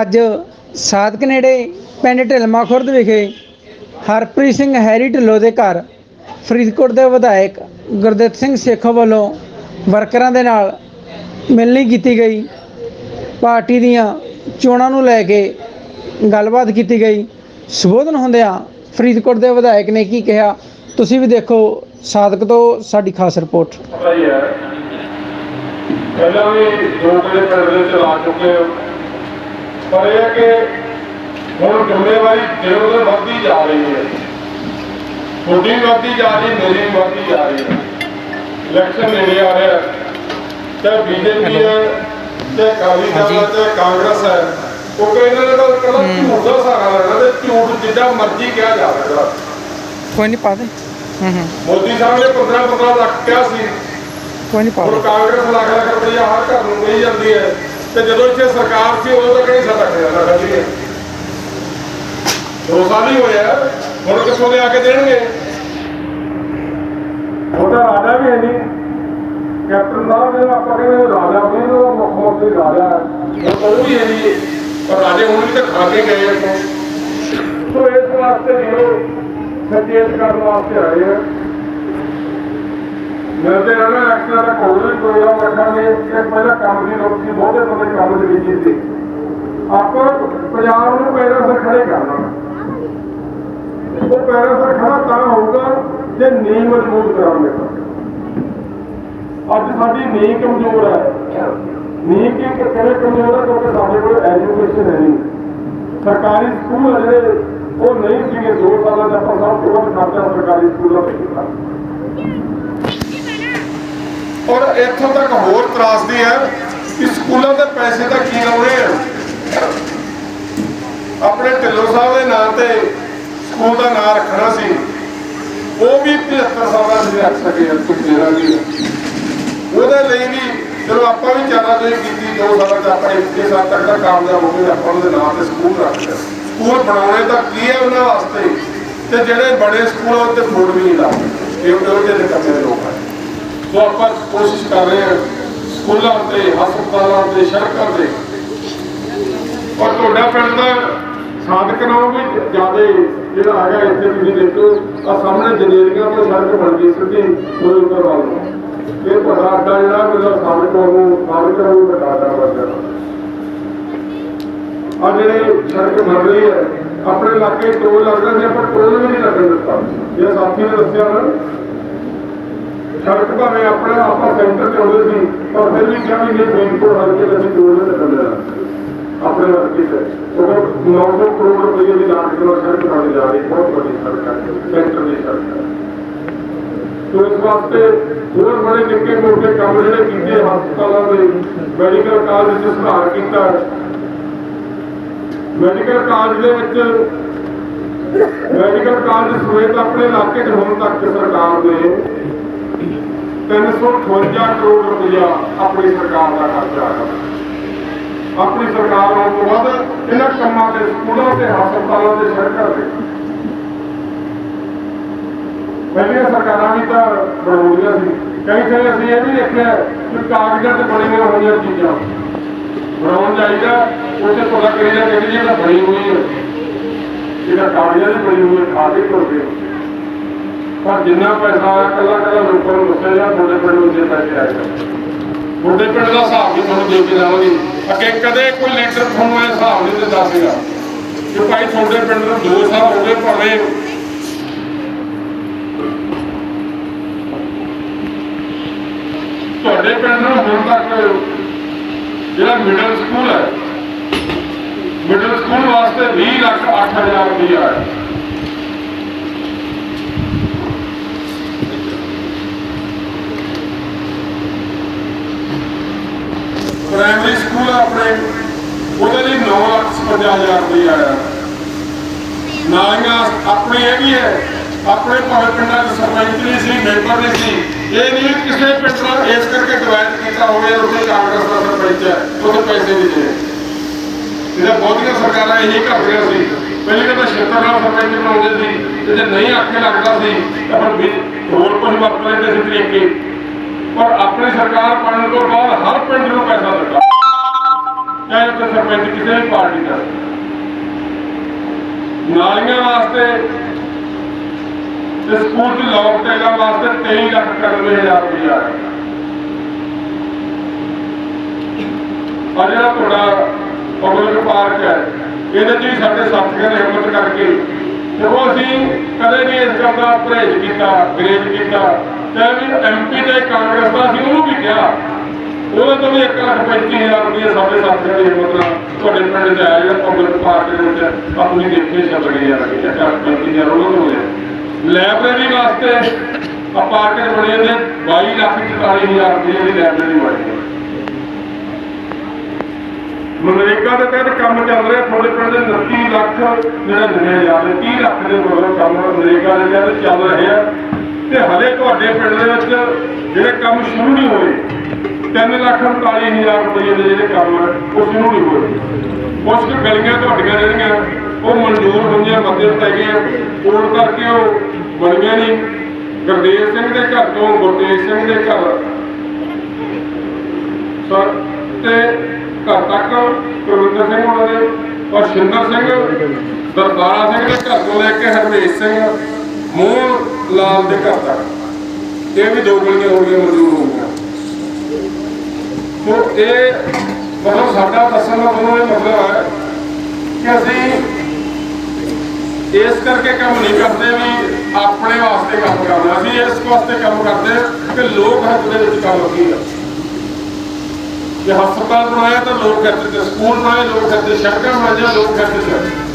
ਅੱਜ ਸਾਧਕ ਨੇੜੇ ਪਿੰਡ ਢਿਲਮਾ ਖੁਰਦ ਵਿਖੇ ਹਰਪ੍ਰੀਤ ਸਿੰਘ ਹੈਰੀ ਢਿੱਲੋਂ ਦੇ ਘਰ ਫਰੀਦਕੋਟ ਦੇ ਵਿਧਾਇਕ ਗੁਰਦਿੱਤ ਸਿੰਘ ਸੇਖੋ ਵੱਲੋਂ ਵਰਕਰਾਂ ਦੇ ਨਾਲ ਮਿਲਣੀ ਕੀਤੀ ਗਈ। ਪਾਰਟੀ ਦੀਆਂ ਚੋਣਾਂ ਨੂੰ ਲੈ ਕੇ ਗੱਲਬਾਤ ਕੀਤੀ ਗਈ। ਸੰਬੋਧਨ ਹੁੰਦਿਆਂ ਫਰੀਦਕੋਟ ਦੇ ਵਿਧਾਇਕ ਨੇ ਕੀ ਕਿਹਾ, ਤੁਸੀਂ ਵੀ ਦੇਖੋ ਸਾਦਕ ਤੋਂ ਸਾਡੀ ਖਾਸ ਰਿਪੋਰਟ। ਪਹਿਲਾਂ ਵੀ ਦੋ ਵਜੇ ਪਿੰਡ ਚਲਾ ਚੁੱਕੇ ਪਰ ਇਹ ਹੈ ਕਿ ਹੁਣ ਜ਼ਿੰਮੇਵਾਰੀ ਦਿਨੋਂ ਦਿਨ ਵੱਧਦੀ ਜਾ ਰਹੀ ਹੈ। ਵੀ ਵੱਧਦੀ ਜਾ ਰਹੀ ਮੇਰੀ ਵੱਧਦੀ ਜਾ ਰਹੀ ਹੈ। ਇਲੈਕਸ਼ਨ ਨੇੜੇ ਆ ਰਿਹਾ ਤੇ ਬੀਜੇਪੀ ਹੈ ਤੇ ਅਕਾਲੀ ਦਲ ਤੇ ਕਾਂਗਰਸ ਹੈ। ਉਹ ਕਿ ਇਹਨਾਂ ਨੇ ਤਾਂ ਕੱਲਾ ਝੂਠ ਦਾ ਸਹਾਰਾ ਲੈਣਾ ਤੇ ਝੂਠ ਜਿੱਦਾਂ ਮਰਜ਼ੀ ਕਿਹਾ ਜਾ ਸਕਦਾ ਕੋਈ ਨਹੀਂ ਪਾਦੇ ਹੂੰ ਹੂੰ। ਮੋਦੀ ਸਾਹਿਬ ਨੇ 15 15 ਲੱਖ ਕਿਹਾ ਸੀ। ਕੋਈ ਨਹੀਂ ਹੁਣ ਕਾਂਗਰਸ ਲੱਖ ਲੱਖ ਰੁਪਈਆ ਹਰ ਘਰ ਨੂੰ ਕਹੀ ਜਾਂਦੀ ਹੈ। ਤੇ ਜਦੋਂ ਇੱਥੇ ਸਰਕਾਰ ਸੀ ਉਦੋਂ ਤੱਕ ਨਹੀਂ ਸਾਡਾ ਖਜ਼ਾਨਾ ਖਾਲੀ ਹੈ ਦੋ ਸਾਲ ਹੀ ਹੋਇਆ ਹੁਣ ਕਿੱਥੋਂ ਦੇ ਆ ਕੇ ਦੇਣਗੇ? ਉਹਦਾ ਰਾਜਾ ਵੀ ਹੈ ਨਹੀਂ। ਕੈਪਟਨ ਸਾਹਿਬ ਨੇ ਆਪਾਂ ਕਹਿੰਦੇ ਰਾਜਾ ਵੀ ਉਹ ਮੁੱਖ ਮੰਤਰੀ ਰਾਜਾ ਹੈ। ਉਹ ਵੀ ਹੈ ਨਹੀਂ ਪਰ ਰਾਜੇ ਹੁਣ ਵੀ ਤਾਂ ਖਾ ਕੇ ਗਏ ਇੱਥੋਂ। ਸੋ ਇਸ ਵਾਸਤੇ ਜਿਹੜੇ ਸਚੇਤ ਕਰਨ ਵਾਸਤੇ ਆਏ ਆ ਮਿਲਦੇ ਰਹਿਣਾ ਐਕਸਟਰਾ ਦਾ ਕੋਈ ਵੀ ਪ੍ਰੋਗਰਾਮ ਰੱਖਾਂਗੇ ਇਹ ਪਹਿਲਾਂ ਕੰਮ ਦੀ ਰੋਕੀ, ਬਹੁਤੇ ਬੰਦੇ ਕੰਮ ਦੇ ਵਿੱਚ ਸੀ ਆਪਾਂ ਪੰਜਾਬ ਨੂੰ ਪੈਰਾਂ ਸਿਰ ਖੜੇ ਕਰਨਾ ਉਹ ਪੈਰਾਂ ਸਿਰ ਖੜਾ ਤਾਂ ਹੋਊਗਾ ਜੇ ਨੀਂਹ ਮਜ਼ਬੂਤ ਕਰਾਂਗੇ ਅੱਜ ਸਾਡੀ ਨੀਂਹ ਕਮਜ਼ੋਰ ਹੈ। ਨੀਂਹ ਕਿ ਕਿਵੇਂ ਕਮਜ਼ੋਰ ਹੈ ਕਿਉਂਕਿ ਸਾਡੇ ਕੋਲ ਐਜੂਕੇਸ਼ਨ ਹੈ ਨਹੀਂ। ਸਰਕਾਰੀ ਸਕੂਲ ਆ ਜਿਹੜੇ ਉਹ ਨਹੀਂ ਸੀਗੇ, ਦੋ ਸਾਲਾਂ ਦਾ ਆਪਾਂ ਸਭ ਤੋਂ ਵੱਧ ਖਰਚਾ ਸਰਕਾਰੀ ਸਕੂਲਾਂ ਤੇ ਕੀਤਾ। ਔਰ ਇੱਥੋਂ ਤੱਕ ਹੋਰ ਤਰਾਸਦੀ ਹੈ ਕਿ ਸਕੂਲਾਂ ਦੇ ਪੈਸੇ ਤਾਂ ਕੀ ਲਾਉਣੇ ਆ? ਆਪਣੇ ਢਿੱਲੋਂ ਸਾਹਿਬ ਦੇ ਨਾਂ ਤੇ ਸਕੂਲ ਦਾ ਨਾਂ ਰੱਖਣਾ ਸੀ। ਉਹ ਵੀ 75 ਸਾਲਾਂ ਦੇ ਰੱਖ ਸਕੇ ਕੁਝ ਦੇਣਾ ਨਹੀਂ ਉਹਦੇ ਲਈ ਵੀ ਚਲੋ ਆਪਾਂ ਵੀ ਚਾਰਾ ਦੋਈ ਕੀਤੀ, ਦੋ ਸਾਲਾਂ ਚ ਆਪਾਂ 21 ਸਾਲ ਤੱਕ ਦਾ ਕਾਮਯਾਬ ਹੋ ਗਏ ਆਪਾਂ ਉਹਦੇ ਨਾਂ ਤੇ ਸਕੂਲ ਰੱਖ ਲਿਆ। ਸਕੂਲ ਬਣਾਉਣੇ ਤਾਂ ਕੀ ਹੈ ਉਹਨਾਂ ਵਾਸਤੇ? ਤੇ ਜਿਹੜੇ ਬੜੇ ਸਕੂਲ ਆ ਉੱਤੇ ਫੋੜ ਵੀ ਨਹੀਂ ਲਾਉਂਦੇ। ਇਹ ਉਹ ਜਿਹੜੇ ਕੰਮੇ ਲੋਕ ਆ ਆਪਾਂ ਕੋਸ਼ਿਸ਼ ਕਰ ਰਹੇ ਹਾਂ ਸਕੂਲਾਂ ਤੇ, ਹਸਪਤਾਲਾਂ ਤੇ, ਸੜਕਾਂ ਤੇ। ਔਰ ਤੁਹਾਡਾ ਪਿੰਡ ਦਾ ਸਾਧਕ ਨਾਮ ਵੀ ਜ਼ਿਆਦਾ ਜਿਹੜਾ ਹੈਗਾ ਇੱਥੇ ਤੁਸੀਂ ਦੇਖੋ ਆ ਸਾਹਮਣੇ ਜਨੇਰੀਆਂ ਤੋਂ ਸੜਕ ਬਣ ਗਈ ਸਿੱਧੀ ਫਿਰੋਜ਼ਪੁਰ ਵੱਲ ਇਹ ਤੁਹਾਡਾ ਅੱਡਾ ਜਿਹੜਾ, ਮੇਰਾ ਸਾਧਕ ਨੂੰ ਸਾਧਕ ਨੂੰ ਵੱਡਾ ਅੱਡਾ ਆ ਜਿਹੜੀ ਸੜਕ ਬਣ ਰਹੀ ਹੈ, ਆਪਣੇ ਇਲਾਕੇ ਟੋਲ ਲੱਗਦਾ ਸੀ ਆਪਾਂ ਟੋਲ ਵੀ ਨਹੀਂ ਲੱਗਣ ਦਿੱਤਾ। ਇਹ ਸਾਥੀ ਨੇ ਦੱਸਿਆ ਨਾ ਸੜਕ ਭਾਵੇਂ ਆਪਣਾ ਆਪਾਂ ਸੈਂਟਰ ਤੇ ਆਉਂਦੇ ਸੀ, ਪਰ ਫਿਰ ਵੀ ਕਿਹਾ ਵੀ ਇਹ ਫਰੀਦਕੋਟ ਹਲਕੇ ਦੇ ਅਸੀਂ ਟੋਲ ਨਹੀਂ ਆਪਣੇ ਹਲਕੇ ਤੇ ਉਹ 900 ਕਰੋੜ ਰੁਪਏ ਦੀ ਲਾਗਤ ਨਾਲ ਸੜਕ ਬਣਾਉਣੀ ਜਾ ਰਹੀ, ਬਹੁਤ ਵੱਡੀ ਸੜਕ ਹੈ ਸੈਂਟਰ ਦੀ ਸੜਕ ਹੈ। ਤੋ ਇਸ ਵਾਸਤੇ ਹੋਰ ਬੜੇ ਨਿੱਕੇ ਮੋਟੇ ਕੰਮ ਜਿਹੜੇ ਕੀਤੇ ਹਸਪਤਾਲਾਂ ਦੇ ਮੈਡੀਕਲ ਕਾਲਜ ਵਿੱਚ ਸੁਧਾਰ ਕੀਤਾ ਮੈਡੀਕਲ ਕਾਲਜ ਦੇ ਵਿੱਚ ਮੈਡੀਕਲ ਕਾਲਜ ਸਮੇਤ ਆਪਣੇ ਇਲਾਕੇ 'ਚ ਹੁਣ ਤੱਕ ਸਰਕਾਰ ਨੇ 358 ਕਰੋੜ ਰੁਪਇਆ ਆਪਣੀ ਸਰਕਾਰ ਦਾ ਖਰਚਾ ਹੈ। ਆਪਣੀ ਸਰਕਾਰ ਹੋਣ ਤੋਂ ਬਾਅਦ ਇਹਨਾਂ ਕੰਮਾਂ ਤੇ, ਸਕੂਲਾਂ ਤੇ, ਹਸਪਤਾਲਾਂ ਤੇ ਸੜਕਾਂ ਤੇ। ਪਹਿਲੀਆਂ ਸਰਕਾਰਾਂ ਵੀ ਤਾਂ ਬਣਾਉਂਦੀਆਂ ਸੀ। ਕਈ ਕਈ ਅਸੀਂ ਇਹ ਵੀ ਦੇਖਿਆ ਕਿ ਕਾਗਜ਼ਾਂ ਤੇ ਬਣੀਆਂ ਹੋਈਆਂ ਚੀਜ਼ਾਂ। ਬਣਾਉਣ ਜਾਈਦਾ, ਉੱਥੇ ਪਤਾ ਕਰੀਦਾ ਕਿ ਜਿਹੜੀ ਬਣੀ ਹੋਈ ਹੈ ਜਿਹੜਾ ਕਾਗਜ਼ਾਂ ਦੀ ਬਣੀ ਹੋਈ ਹੈ ਖਾ ਕੇ ਪਰ ਜਿੰਨਾ ਪੈਸਾ ਆਇਆ ਕੱਲਾ ਕੱਲਾ ਲੋਕਾਂ ਨੂੰ ਦੱਸਿਆ ਜਾਂ, ਤੁਹਾਡੇ ਪਿੰਡ ਨੂੰ ਜੇ ਪੈਸੇ ਆਏ ਤੁਹਾਡੇ ਪਿੰਡ ਦਾ ਹਿਸਾਬ ਵੀ ਤੁਹਾਨੂੰ ਦੇ ਕੇ ਜਾਵਾਂਗੇ ਅੱਗੇ ਕਦੇ ਕੋਈ ਲੀਡਰ ਤੁਹਾਨੂੰ ਇਹ ਹਿਸਾਬ ਨਹੀਂ ਦਿੰਦਾ ਸੀਗਾ। ਕਿ ਭਾਈ ਤੁਹਾਡੇ ਪਿੰਡ ਨੂੰ 2 ਸਾਲ ਹੋ ਗਏ ਭਾਵੇਂ। ਤੁਹਾਡੇ ਪਿੰਡ ਨੂੰ ਹੁਣ ਤੱਕ ਜਿਹੜਾ ਮਿਡਲ ਸਕੂਲ ਹੈ ਮਿਡਲ ਸਕੂਲ ਵਾਸਤੇ 20 ਲੱਖ 8000 ਰੁਪਇਆ ਹੈ। ਪ੍ਰਾਇਮਰੀ ਸਕੂਲ ਆਪਣੇ, ਉਹਦੇ ਲਈ 9 ਲੱਖ 50000 ਰੁਪਇਆ ਆਇਆ। ਨਾਲੀਆਂ ਆਪਣੇ ਇਹ ਵੀ ਹੈ, ਆਪਣੇ ਭਾਵੇਂ ਪਿੰਡਾਂ ਦੇ ਸਰਪੰਚ ਨਹੀਂ ਸੀ ਮੈਂਬਰ ਨਹੀਂ ਸੀ, ਇਹ ਨਹੀਂ ਕਿਸੇ ਪਿੰਡ ਦਾ ਇਸ ਕਰਕੇ ਡਿਵਾਈਡ ਕੀਤਾ ਹੋਵੇ, ਉੱਥੇ ਕਾਂਗਰਸ ਦਾ ਸਰਪੰਚ ਹੈ, ਉੱਥੇ ਪੈਸੇ ਨਹੀਂ ਦੇ। ਇਹਦਾ ਬਹੁਤੀਆਂ ਸਰਕਾਰਾਂ ਇਹੀ ਕਰਦੀਆਂ ਸੀ। ਪਹਿਲੇ ਤਾਂ ਛੇਤਰ ਨਾਲ ਸਰਪੰਚ ਬਣਾਉਂਦੇ ਸੀ, ਤੇ ਜੇ ਨਹੀਂ ਆਖੇ ਲੱਗਦਾ ਸੀ, ਤਾਂ ਫਿਰ ਹੋਰ ਕੁਝ ਵਰਤ ਲੈਂਦੇ ਸੀ ਤਰੀਕੇ। ਪਰ ਆਪਣੀ ਸਰਕਾਰ ਬਣਨ ਤੋਂ ਬਾਅਦ ਹਰ ਪਿੰਡ ਨੂੰ ਪੈਸਾ ਦਿੱਤਾ। ਚਾਹੇ ਉੱਥੇ ਸਰਪੰਚ ਕਿਸੇ ਵੀ ਪਾਰਟੀ ਦਾ ਨਾਲੀਆਂ ਵਾਸਤੇ ਤੇ ਸਕੂਲ ਦੀ ਲੋਕ ਟੈਲਾਂ ਵਾਸਤੇ 23 ਲੱਖ 91 ਹਜ਼ਾਰ ਆ ਜਿਹੜਾ ਤੁਹਾਡਾ ਪਬਲਿਕ ਪਾਰਕ ਹੈ, ਇਹਦੇ 'ਚ ਵੀ ਸਾਡੇ ਸਾਥੀਆਂ ਨੇ ਹਿੰਮਤ ਕਰਕੇ ਦੇਖੋ ਅਸੀਂ ਕਦੇ ਨਹੀਂ ਇਸ ਗੱਲ ਦਾ ਪਰਹੇਜ਼ ਕੀਤਾ ਗਰੇਜ ਕੀਤਾ। ਚਾਹੇ ਵੀ ਐਮਪੀ ਤੇ ਕਾਂਗਰਸ ਦਾ ਸੀ, ਉਹਨੂੰ ਵੀ ਕਿਹਾ। ਉਹਦੇ ਤੋਂ ਵੀ 1 ਲੱਖ 35 ਹਜ਼ਾਰ ਰੁਪਏ ਸਾਡੇ ਸਾਥੀਆਂ ਦੀ ਹਿੰਮਤ ਨਾਲ ਤੁਹਾਡੇ ਪਿੰਡ 'ਚ ਆਇਆ ਜਿਹੜਾ ਪਬਲਿਕ ਪਾਰਕ ਦੇ ਵਿੱਚ ਆਪਣੀ ਦੇਖੇ ਛੱਡ ਗਏ ਯਾਰ ਇੱਕ ਲੱਖ 35 ਹਜ਼ਾਰ ਉਹਨਾਂ ਨੂੰ ਹੋਇਆ ਲਾਇਬ੍ਰੇਰੀ ਵਾਸਤੇ ਆ ਪਾਰਕ 'ਚ ਬਣੇ ਨੇ 22 ਲੱਖ 44 ਹਜ਼ਾਰ ਰੁਪਏ ਦੀ ਲਾਇਬ੍ਰੇਰੀ ਬਣੀ ਹੈ। ਮਨਰੇਗਾ ਦੇ ਤਹਿਤ ਕੰਮ ਚੱਲ ਰਿਹਾ, ਤੁਹਾਡੇ ਪਿੰਡ ਦੇ 29 ਲੱਖ ਜਿਹੜਾ 99 ਜਾ ਰਹੇ 30 ਲੱਖ ਦੇ ਮਤਲਬ ਕੰਮ ਮਨਰੇਗਾ ਦੇ ਤਹਿਤ ਚੱਲ ਰਹੇ ਆ। ਤੇ ਹਲੇ ਤੁਹਾਡੇ ਪਿੰਡ ਦੇ ਵਿੱਚ ਜਿਹੜੇ ਕੰਮ ਸ਼ੁਰੂ ਨਹੀਂ ਹੋਏ 3 ਲੱਖ 39 ਹਜ਼ਾਰ ਰੁਪਏ ਦੇ ਜਿਹੜੇ ਕੰਮ ਆ, ਉਹ ਸ਼ੁਰੂ ਨਹੀਂ ਹੋਏ। ਕੁਝ ਕੁ ਗਲੀਆਂ ਤੁਹਾਡੀਆਂ ਜਿਹੜੀਆਂ ਉਹ ਮਨਜ਼ੂਰ ਹੋਈਆਂ ਬੰਦੇ ਪੈ ਗਈਆਂ ਕੋਲ ਕਰਕੇ ਉਹ ਬਣੀਆਂ ਨਹੀਂ। ਗੁਰਦੇਵ ਸਿੰਘ ਦੇ ਘਰ ਤੋਂ ਗੁਰਦੇਵ ਸਿੰਘ ਦੇ ਘਰ। ਸਰ ਤੇ ਘਰ ਤੱਕ ਪ੍ਰਵਿੰਦਰ ਸਿੰਘ ਉਹਨਾਂ ਦੇ ਔਰ ਸ਼ਿੰਦਰ ਸਿੰਘ ਦਰਬਾਰਾ ਸਿੰਘ ਦੇ ਘਰ ਤੋਂ ਲੈ ਕੇ ਹਰਮੇਸ਼ ਸਿੰਘ ਮੋਹ ਲਾਲ ਦੇ ਘਰ ਤੱਕ। ਇਹ ਵੀ ਦੋ ਗਲੀਆਂ ਹੋ ਗਈਆਂ ਮਨਜ਼ੂਰ ਹੋ ਗਈਆਂ। ਸੋ ਇਹ ਮਤਲਬ ਸਾਡਾ ਦੱਸਣ ਦਾ ਮਤਲਬ ਇਹ ਮਤਲਬ ਹੈ ਕਿ ਅਸੀਂ ਇਸ ਕਰਕੇ ਕੰਮ ਨਹੀਂ ਕਰਦੇ ਵੀ ਆਪਣੇ ਵਾਸਤੇ ਕੰਮ ਕਰਦੇ ਅਸੀਂ ਇਸ ਵਾਸਤੇ ਕੰਮ ਕਰਦੇ ਕਿ ਲੋਕ ਹੱਕ ਦੇ ਵਿੱਚ ਕੰਮ ਕੀ ਹੈ ਜੇ ਹਸਪਤਾਲ ਬਣਾਇਆ ਤਾਂ ਲੋਕ ਖਰਚੇ ਤੇ, ਸਕੂਲ ਬਣਾਏ, ਲੋਕ ਖਰਚੇ ਸੜਕਾਂ ਬਣਾਈਆਂ, ਲੋਕ ਖਰਚੇ